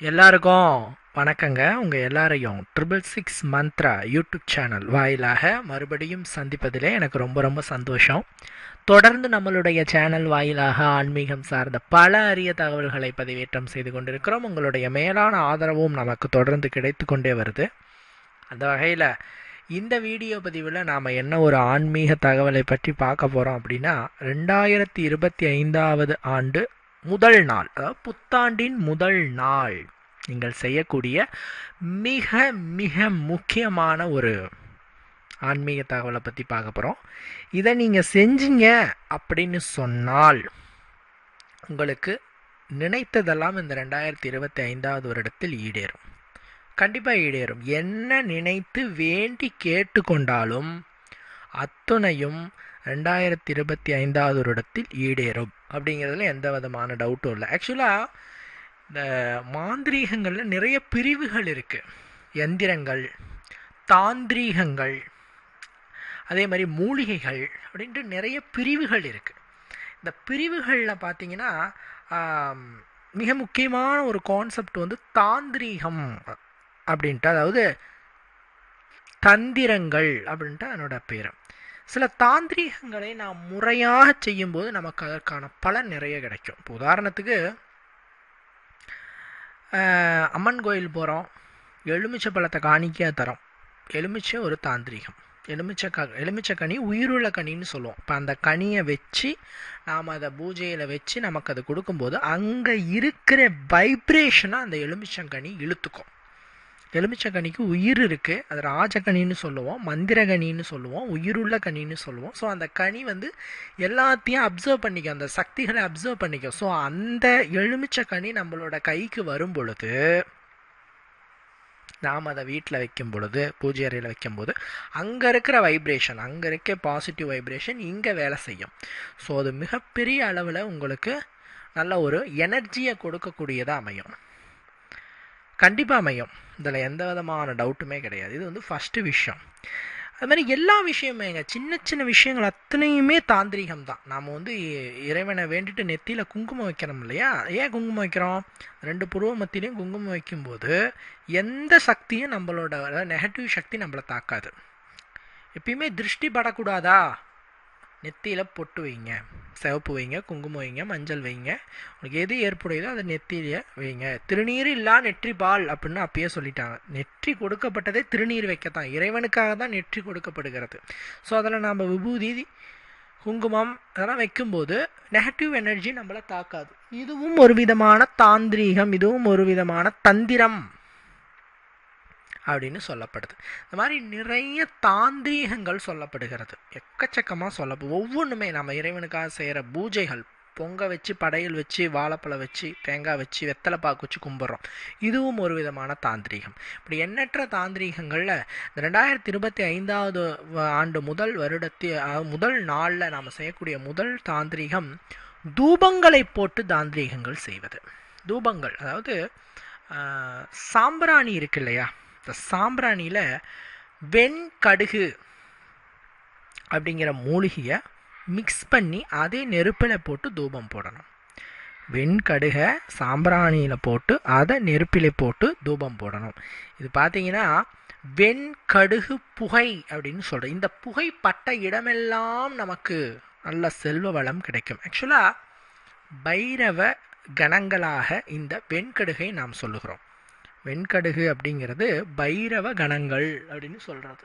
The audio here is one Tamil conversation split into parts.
எல்லாருக்கும் வணக்கங்க. உங்கள் எல்லாரையும் triple six Mantra YouTube channel வாயிலாக மறுபடியும் சந்திப்பதிலே எனக்கு ரொம்ப ரொம்ப சந்தோஷம். தொடர்ந்து நம்மளுடைய சேனல் வாயிலாக ஆன்மீகம் சார்ந்த பல அரிய தகவல்களை பதிவேற்றம் செய்து கொண்டிருக்கிறோம். உங்களுடைய மேலான ஆதரவும் நமக்கு தொடர்ந்து கிடைத்து கொண்டே வருது. அந்த வகையில் இந்த வீடியோ பதிவில் நாம் என்ன ஒரு ஆன்மீக தகவலை பற்றி பார்க்க போகிறோம் அப்படின்னா ரெண்டாயிரத்தி இருபத்தி ஐந்தாவது ஆண்டு முதல் நாள் புத்தாண்டின் முதல் நாள் நீங்கள் செய்யக்கூடிய மிக மிக முக்கியமான ஒரு ஆன்மீக தகவலை பற்றி பார்க்க போகிறோம் இதை நீங்கள் செஞ்சீங்க அப்படின்னு சொன்னால் உங்களுக்கு நினைத்ததெல்லாம் இந்த ரெண்டாயிரத்தி இருபத்தி ஐந்தாவது வருடத்தில் ஈடேறும். கண்டிப்பாக ஈடேறும். என்ன நினைத்து வேண்டி கேட்டுக்கொண்டாலும் அத்துணையும் ரெண்டாயிரத்தி இருபத்தி ஐந்தாவது வருடத்தில் ஈடேறும். அப்படிங்கிறதுல எந்த விதமான டவுட்டும் இல்லை. ஆக்சுவலாக இந்த மாந்திரீகங்களில் நிறைய பிரிவுகள் இருக்குது எந்திரங்கள் தாந்திரீகங்கள் அதே மாதிரி மூலிகைகள் அப்படின்ட்டு நிறைய பிரிவுகள் இருக்குது இந்த பிரிவுகளில் பார்த்தீங்கன்னா மிக முக்கியமான ஒரு கான்செப்ட் வந்து தாந்திரீகம் அப்படின்ட்டு அதாவது தந்திரங்கள் அப்படின்ட்டு அதனோட பேர். சில தாந்திரீகங்களை நாம் முறையாக செய்யும்போது நமக்கு அதற்கான பலன் நிறைய கிடைக்கும். இப்போ உதாரணத்துக்கு அம்மன் கோயில் போகிறோம் எலுமிச்சை பழத்தை காணிக்கையாக தரோம். எலுமிச்சை ஒரு தாந்திரிகம். எலுமிச்சை க எலுமிச்சை கனி உயிருள்ள கனின்னு சொல்லுவோம். இப்போ அந்த கனியை வச்சு நாம் அதை பூஜையில் வச்சு நமக்கு அதை கொடுக்கும்போது அங்கே இருக்கிற வைப்ரேஷனை அந்த எலுமிச்சங்கனி இழுத்துக்கும். எலுமிச்சக்கனிக்கு உயிர் இருக்குது அது ராஜகனின்னு சொல்லுவோம் மந்திரகனின்னு சொல்லுவோம் உயிருள்ள கனின்னு சொல்லுவோம். ஸோ அந்த கனி வந்து எல்லாத்தையும் அப்சர்வ் பண்ணிக்கும். அந்த சக்திகளை அப்சர்வ் பண்ணிக்கும். ஸோ அந்த எலுமிச்சக்கனி நம்மளோட கைக்கு வரும் பொழுது நாம் அதை வீட்டில் வைக்கும் பொழுது பூஜை அறையில் வைக்கும்போது அங்கே இருக்கிற வைப்ரேஷன் அங்கே இருக்க பாசிட்டிவ் வைப்ரேஷன் இங்கே வேலை செய்யும். ஸோ அது மிகப்பெரிய அளவில் உங்களுக்கு நல்ல ஒரு எனர்ஜியை கொடுக்கக்கூடியதாக அமையும். கண்டிப்பாக அமையும். இதில் எந்த விதமான டவுட்டுமே கிடையாது. இது வந்து ஃபஸ்ட்டு விஷயம். அது மாதிரி எல்லா விஷயமேங்க. சின்ன சின்ன விஷயங்கள் அத்தனையுமே தாந்திரிகம் தான் நாம் வந்து இறைவனை வேண்டிட்டு நெத்தியில் குங்குமம் வைக்கிறோம் இல்லையா? ஏன் குங்குமம் வைக்கிறோம்? ரெண்டு புருவ மத்தியிலையும் குங்குமம் வைக்கும்போது எந்த சக்தியும் நம்மளோட நெகட்டிவ் சக்தி நம்மளை தாக்காது. எப்பயுமே திருஷ்டி படக்கூடாதா? நெத்தியில் பொட்டு வைங்க. சிவப்பு வைங்க குங்குமம் வைங்க மஞ்சள் வைங்க. உங்களுக்கு எது ஏற்புடையதோ அதை நெத்தியில வைங்க. திருநீர் இல்லா நெற்றி பால் அப்படின்னு அப்பயே சொல்லிட்டாங்க. நெற்றி கொடுக்கப்பட்டதே திருநீர் வைக்கத்தான். இறைவனுக்காக தான் நெற்றி கொடுக்கப்படுகிறது. ஸோ அதில் நாம் விபூதி குங்குமம் அதெல்லாம் வைக்கும்போது நெகட்டிவ் எனர்ஜி நம்மளை தாக்காது. இதுவும் ஒரு விதமான தாந்திரீகம் இதுவும் ஒரு விதமான தந்திரம். அப்படின்னு சொல்லப்படுது. இந்த மாதிரி நிறைய தாந்திரீகங்கள் சொல்லப்படுகிறது. எக்கச்சக்கமாக சொல்ல ஒவ்வொன்றுமே நம்ம இறைவனுக்காக செய்கிற பூஜைகள் பொங்க வச்சு படையல் வச்சு வாழைப்பழம் வச்சு தேங்காய் வச்சு வெத்தலை பாக்கு வச்சு கும்பிட்றோம். இதுவும் ஒரு விதமான தாந்திரீகம். இப்படி எண்ணற்ற தாந்திரீகங்களில் இந்த ரெண்டாயிரத்தி இருபத்தி ஐந்தாவது ஆண்டு முதல் வருடத்தி முதல் நாளில் நாம் செய்யக்கூடிய முதல் தாந்திரீகம் தூபங்களை போட்டு தாந்திரீகங்கள் செய்வது. தூபங்கள் அதாவது சாம்பிராணி இருக்கு இல்லையா? இந்த சாம்பிராணியில் வெண்கடுகு அப்படிங்கிற மூலிகையை மிக்ஸ் பண்ணி அதே நெருப்பில் போட்டு தூபம் போடணும். வெண்கடுகை சாம்பிராணியில் போட்டு அதை நெருப்பில் போட்டு தூபம் போடணும். இது பார்த்தீங்கன்னா வெண்கடுகு புகை அப்படின்னு சொல்கிறோம் இந்த புகை பட்ட இடமெல்லாம் நமக்கு நல்ல செல்வ வளம் கிடைக்கும். ஆக்சுவலாக பைரவ கணங்களாக இந்த வெண்கடுகை நாம் சொல்லுகிறோம். வெண்கடுகு அப்படிங்கிறது பைரவ கணங்கள் அப்படின்னு சொல்கிறது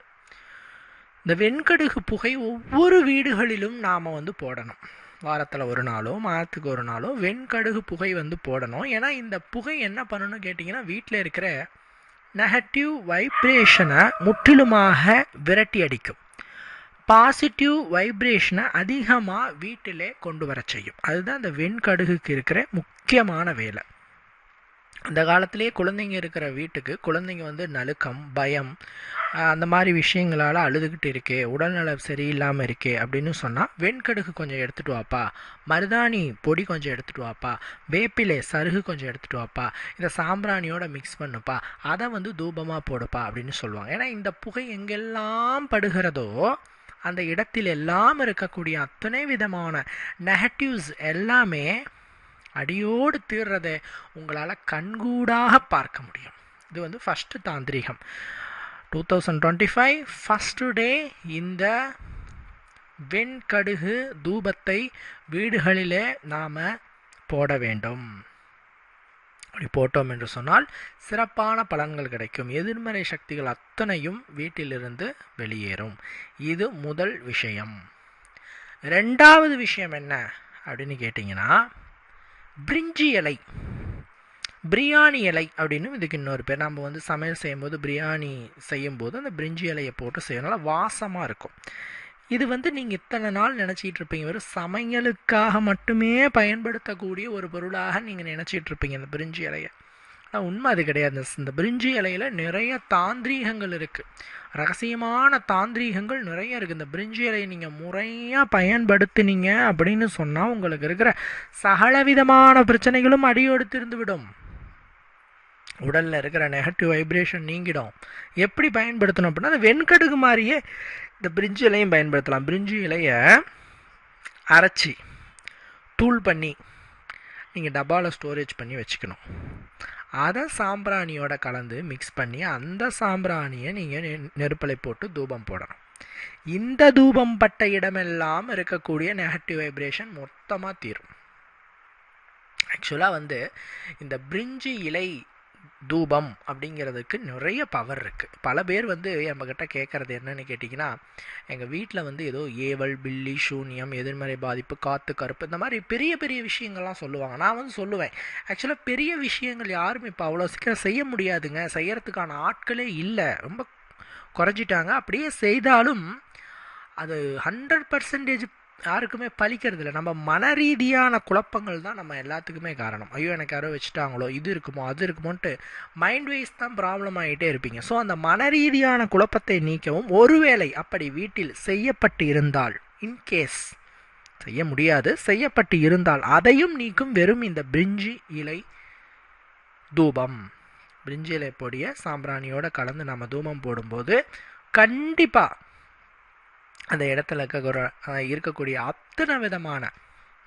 இந்த வெண்கடுகு புகை ஒவ்வொரு வீடுகளிலும் நாம் வந்து போடணும். வாரத்தில் ஒரு நாளோ மாதத்துக்கு ஒரு நாளோ வெண்கடுகு புகை வந்து போடணும். ஏன்னா இந்த புகை என்ன பண்ணணும்னு கேட்டிங்கன்னா வீட்டில் இருக்கிற நெகட்டிவ் வைப்ரேஷனை முற்றிலுமாக விரட்டி அடிக்கும். பாசிட்டிவ் வைப்ரேஷனை அதிகமாக வீட்டிலே கொண்டு வர செய்யும். அதுதான் இந்த வெண்கடுகுக்கு இருக்கிற முக்கியமான வேலை. அந்த காலத்திலேயே குழந்தைங்க இருக்கிற வீட்டுக்கு குழந்தைங்க வந்து நழுக்கம் பயம் அந்த மாதிரி விஷயங்களால் அழுதுகிட்டு இருக்கே உடல்நலம் சரியில்லாமல் இருக்கே அப்படின்னு சொன்னால் வெண்கடுகு கொஞ்சம் எடுத்துகிட்டு வாப்பா மருதாணி பொடி கொஞ்சம் எடுத்துகிட்டு வாப்பா வேப்பிலை சருகு கொஞ்சம் எடுத்துகிட்டு வாப்பா இதை சாம்பிராணியோட மிக்ஸ் பண்ணுப்பா அதை வந்து தூபமாக போடுப்பா அப்படின்னு சொல்லுவாங்க. ஏன்னா இந்த புகை எங்கெல்லாம் படுகிறதோ அந்த இடத்தில் எல்லாம் இருக்கக்கூடிய அத்தனை விதமான நெகட்டிவ்ஸ் எல்லாமே அடியோடு தீர்றதை உங்களால் கண்கூடாக பார்க்க முடியும். இது வந்து first தாந்திரிகம். Two thousand twenty five first day இந்த வெண்கடுகு தூபத்தை வீடுகளிலே நாம் போட வேண்டும். அப்படி போட்டோம் என்று சொன்னால் சிறப்பான பலன்கள் கிடைக்கும். எதிர்மறை சக்திகள் அத்தனையும் வீட்டிலிருந்து வெளியேறும். இது முதல் விஷயம். ரெண்டாவது விஷயம் என்ன அப்படின்னு கேட்டிங்கன்னா பிரிஞ்சி இலை. பிரியாணி இலை அப்படின்னு இதுக்கு இன்னொரு பேர். நம்ம வந்து சமையல் செய்யும்போது பிரியாணி செய்யும்போது அந்த பிரிஞ்சி இலையை போட்டு செய்யறதுனால வாசமாக இருக்கும். இது வந்து நீங்கள் இத்தனை நாள் நினச்சிட்டு இருப்பீங்க. வெறும் சமையலுக்காக மட்டுமே பயன்படுத்தக்கூடிய ஒரு பொருளாக நீங்கள் நினச்சிட்டு இருப்பீங்க இந்த பிரிஞ்சி இலையை. ஆனால் உண்மை அது கிடையாது. இந்த பிரிஞ்சி இலையில் நிறைய தாந்திரீகங்கள் இருக்குது ரகசியமான தாந்திரீகங்கள் நிறைய இருக்குது இந்த பிரிஞ்சி இலையை நீங்கள் முறையாக பயன்படுத்தினீங்க அப்படின்னு சொன்னால் உங்களுக்கு இருக்கிற சகலவிதமான பிரச்சனைகளும் அடியெடுத்திருந்து விடும். உடலில் இருக்கிற நெகட்டிவ் வைப்ரேஷன் நீங்கிடும். எப்படி பயன்படுத்தணும் அப்படின்னா அந்த வெண்கடுகு மாதிரியே இந்த பிரிஞ்சி இலையும் பயன்படுத்தலாம். பிரிஞ்சி இலையை அரைச்சி தூள் பண்ணி நீங்கள் டப்பாவில் ஸ்டோரேஜ் பண்ணி வச்சுக்கணும். அதை சாம்பிராணியோட கலந்து மிக்ஸ் பண்ணி அந்த சாம்பிராணியை நீங்கள் நெருப்பலை போட்டு தூபம் போடணும். இந்த தூபம் பட்ட இடமெல்லாம் இருக்கக்கூடிய நெகட்டிவ் வைப்ரேஷன் மொத்தமாக தீரும். ஆக்சுவலாக வந்து இந்த பிரிஞ்சி இலை தூபம் அப்படிங்கிறதுக்கு நிறைய பவர் இருக்குது பல பேர் வந்து நம்மக்கிட்ட கேட்குறது என்னன்னு கேட்டிங்கன்னா எங்கள் வீட்டில் வந்து ஏதோ ஏவல் பில்லி சூன்யம் எதிர்மறை பாதிப்பு காற்று கருப்பு இந்த மாதிரி பெரிய பெரிய விஷயங்கள்லாம் சொல்லுவாங்க. நான் வந்து சொல்லுவேன். ஆக்சுவலாக பெரிய விஷயங்கள் யாரும் இப்போ அவ்வளோ சீக்கிரம் செய்ய முடியாதுங்க. செய்கிறதுக்கான ஆட்களே இல்லை. ரொம்ப குறைஞ்சிட்டாங்க. அப்படியே செய்தாலும் அது ஹண்ட்ரட் பர்சன்டேஜ் யாருக்குமே பழிக்கிறது இல்லை நம்ம மன ரீதியான குழப்பங்கள் தான் நம்ம எல்லாத்துக்குமே காரணம். ஐயோ எனக்கு யாரோ வச்சுட்டாங்களோ இது இருக்குமோ அது இருக்குமோன்ட்டு மைண்ட் வைஸ் தான் ப்ராப்ளம் ஆகிட்டே இருப்பீங்க. ஸோ அந்த மன ரீதியான குழப்பத்தை நீக்கவும் ஒருவேளை அப்படி வீட்டில் செய்யப்பட்டு இருந்தால் இன்கேஸ் செய்ய முடியாது செய்யப்பட்டு இருந்தால் அதையும் நீக்கும் வெறும் இந்த பிரிஞ்சி இலை தூபம். பிரிஞ்சி இலை பொடியை சாம்பிராணியோடு கலந்து நம்ம தூபம் போடும்போது கண்டிப்பாக அந்த இடத்துல இருக்க இருக்கக்கூடிய அத்தனை விதமான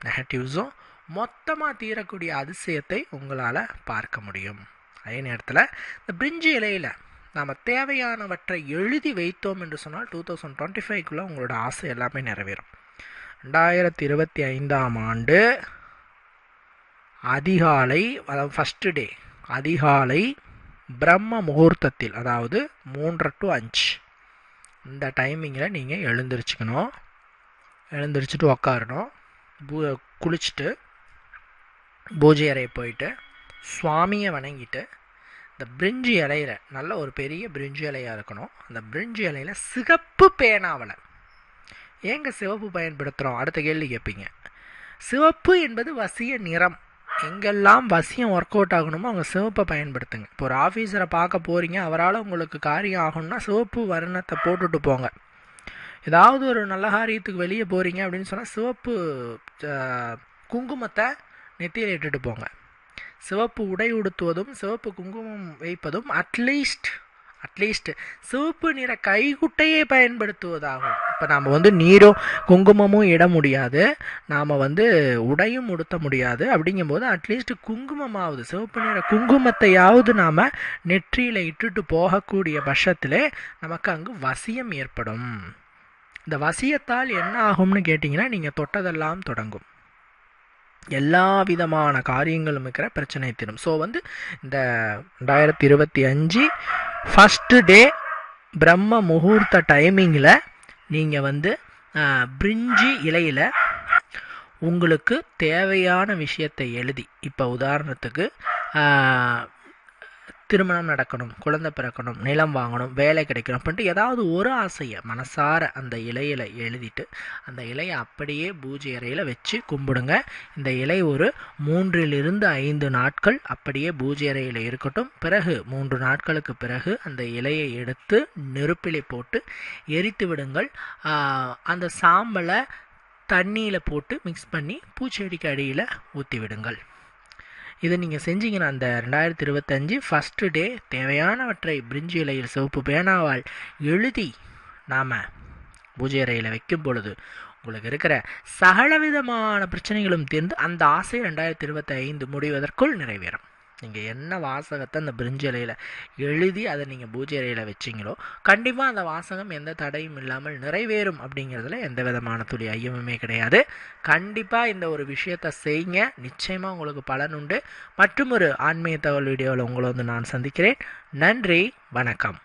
நெகட்டிவ்ஸும் மொத்தமாக தீரக்கூடிய அதிசயத்தை உங்களால் பார்க்க முடியும். அதே நேரத்தில் இந்த பிரிஞ்சு இலையில் நாம் தேவையானவற்றை எழுதி வைத்தோம் என்று சொன்னால் டூ தௌசண்ட் டுவெண்ட்டி ஃபைவ்க்குள்ளே உங்களோட ஆசை எல்லாமே நிறைவேறும். ரெண்டாயிரத்தி இருபத்தி ஐந்தாம் ஆண்டு அதிகாலை அதாவது ஃபஸ்ட்டு டே அதிகாலை பிரம்ம முகூர்த்தத்தில் அதாவது மூன்று டு அஞ்சு இந்த டைமிங்கில் நீங்கள் எழுந்திரிச்சிக்கணும். எழுந்திரிச்சிட்டு உக்காரணும். பூ குளிச்சுட்டு பூஜை அறையை போயிட்டு சுவாமியை வணங்கிட்டு இந்த பிரிஞ்சு இலையில நல்ல ஒரு பெரிய பிரிஞ்சு இலையாக இருக்கணும். அந்த பிரிஞ்சு இலையில சிகப்பு பேனாவலை. ஏங்க சிவப்பு பயன்படுத்துகிறோம் அடுத்த கேள்வி கேட்பீங்க. சிவப்பு என்பது வசிய நிறம். எங்கெல்லாம் வசியம் ஒர்க் அவுட் ஆகணுமோ அவங்க சிவப்பை பயன்படுத்துங்க. இப்போ ஒரு ஆஃபீஸரை பார்க்க போகிறீங்க அவரால் உங்களுக்கு காரியம் ஆகணும்னா சிவப்பு வர்ணத்தை போட்டுட்டு போங்க. ஏதாவது ஒரு நல்ல காரியத்துக்கு வெளியே போகிறீங்க அப்படின்னு சொன்னால் சிவப்பு குங்குமத்தை நெத்தியில் இட்டுட்டு போங்க. சிவப்பு உடை உடுத்துவதும் சிவப்பு குங்குமம் வைப்பதும் அட்லீஸ்ட் அட்லீஸ்ட் சிவப்பு நிற கைகுட்டையை பயன்படுத்துவதாகும். இப்போ நாம் வந்து நீரும் குங்குமமும் இட முடியாது. நாம் வந்து உடையும் உடுத்த முடியாது. அப்படிங்கும்போது அட்லீஸ்ட் குங்குமமாவது சிவப்பு நிற குங்குமத்தையாவது நாம் நெற்றியில் இட்டுட்டு போகக்கூடிய பட்சத்திலே நமக்கு அங்கு வசியம் ஏற்படும். இந்த வசியத்தால் என்ன ஆகும்னு கேட்டிங்கன்னா நீங்கள் தொட்டதெல்லாம் தொடங்கும். எல்லா விதமான காரியங்களும் இருக்கிற பிரச்சனை தரும். ஸோ வந்து இந்த ரெண்டாயிரத்தி இருபத்தி அஞ்சு ஃபஸ்ட்டு டே பிரம்ம முகூர்த்த டைமிங்கில் நீங்கள் வந்து பிரிஞ்சி இலையில் உங்களுக்கு தேவையான விஷயத்தை எழுதி. இப்போ உதாரணத்துக்கு திருமணம் நடக்கணும் குழந்தை பிறக்கணும் நிலம் வாங்கணும் வேலை கிடைக்கணும் அப்படின்ட்டு ஏதாவது ஒரு ஆசையை மனசார அந்த இலையில் எழுதிட்டு அந்த இலையை அப்படியே பூஜை அறையில் வச்சு கும்பிடுங்க. இந்த இலை ஒரு மூன்றிலிருந்து ஐந்து நாட்கள் அப்படியே பூஜை அறையில் இருக்கட்டும். பிறகு மூன்று நாட்களுக்கு பிறகு அந்த இலையை எடுத்து நெருப்பிலை போட்டு எரித்து விடுங்கள். அந்த சாம்பலை தண்ணியில் போட்டு மிக்ஸ் பண்ணி பூச்செடிக்கு அடியில் ஊற்றி விடுங்கள். இதை நீங்கள் செஞ்சீங்கன்னா அந்த ரெண்டாயிரத்தி இருபத்தஞ்சி ஃபஸ்ட்டு டே தேவையானவற்றை பிரிஞ்சு இலையில் சிவப்பு பேனாவால் எழுதி நாம் பூஜை அறையில் வைக்கும் பொழுது உங்களுக்கு இருக்கிற சகலவிதமான பிரச்சனைகளும் தீர்ந்து அந்த ஆசை ரெண்டாயிரத்தி இருபத்தி ஐந்து முடிவதற்குள் நிறைவேறும். நீங்கள் என்ன வாசகத்தை அந்த பிரிஞ்சு இலையில் எழுதி அதை நீங்கள் பூஜை இலையில் வச்சிங்களோ கண்டிப்பாக அந்த வாசகம் எந்த தடையும் இல்லாமல் நிறைவேறும் அப்படிங்கிறதுல எந்த விதமான துளி ஐயமுமே கிடையாது. கண்டிப்பாக இந்த ஒரு விஷயத்தை செய்யுங்க. நிச்சயமாக உங்களுக்கு பலன் உண்டு. மற்றும் ஒரு ஆன்மீக தகவல் வீடியோவில் உங்களை வந்து நான் சந்திக்கிறேன். நன்றி வணக்கம்.